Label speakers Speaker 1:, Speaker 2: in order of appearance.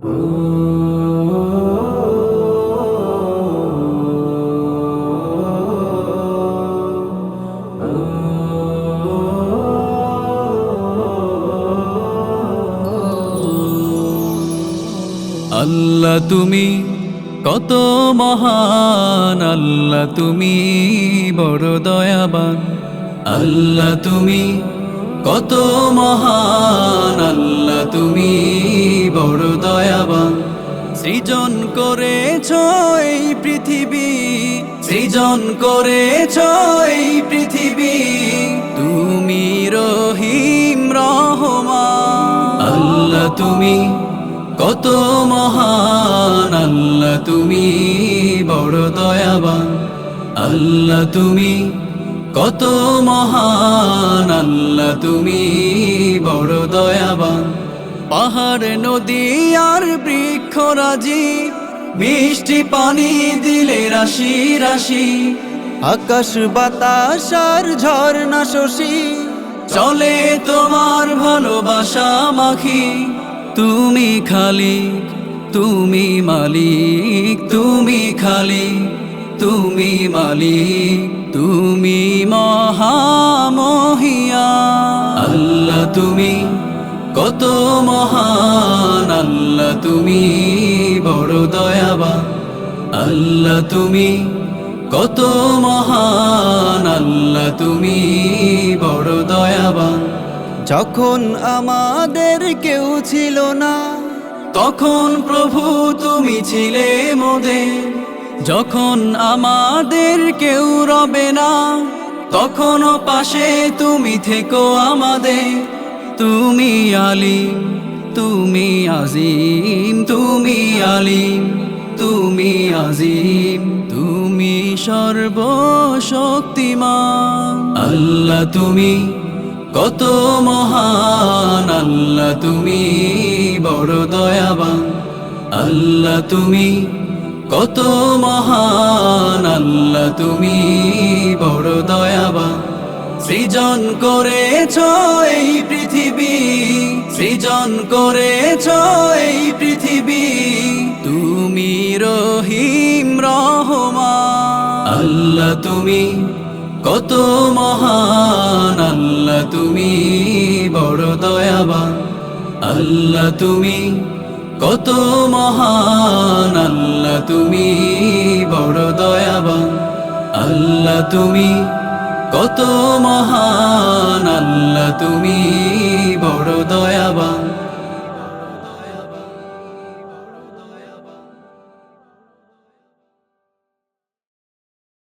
Speaker 1: আল্লাহ তুমি কত মহান আল্লাহ তুমি বড় দয়াবান। আল্লাহ তুমি কত মহান আল্লাহ তুমি সৃজন করেছ এই পৃথিবী, সৃজন করেছ এই পৃথিবী। তুমি রহিম রহমান। আল্লাহ তুমি কত মহান, আল্লাহ তুমি বড় দয়াবান। আল্লাহ তুমি কত মহান, আল্লাহ তুমি বড় দয়াবান। পাহাড়, নদী আর বৃক্ষরাজি মিষ্টি পানি দিলে রাশি রাশি।
Speaker 2: আকাশ বাতাস আর ঝর্ণা শশী।
Speaker 1: চলে তোমার ভালোবাসা মাখি। তুমি খালি তুমি মালিক, তুমি খালি তুমি মালিক, তুমি মহামহিয়া। আল্লাহ তুমি কত মহান আল্লাহ তুমি, বড় দয়াবান। আল্লাহ তুমি, কত মহান আল্লাহ তুমি, বড় দয়াবান।
Speaker 2: যখন আমাদের কেউ ছিল না,
Speaker 1: তখন প্রভু তুমি ছিলে মোদের যখন আমাদের কেউ রবে না, তখনও পাশে তুমি থেকো আমাদের। তুমি আলিম তুমি আজিম, তুমি আলিম তুমি আজিম, তুমি সর্বশক্তিমান। আল্লাহ তুমি কত মহান, আল্লাহ তুমি বড় দয়াবান। আল্লাহ তুমি কত মহান, আল্লাহ তুমি সৃজন করেছ এই পৃথিবী, সৃজন করেছ এই পৃথিবী। তুমি রহিম রহমান। আল্লাহ তুমি কত মহান, আল্লাহ তুমি বড় দয়াবান। আল্লাহ তুমি কত মহান, আল্লাহ তুমি বড় দয়াবান। আল্লাহ তুমি কত মহান আল্লাহ তুমি বড় দয়াবান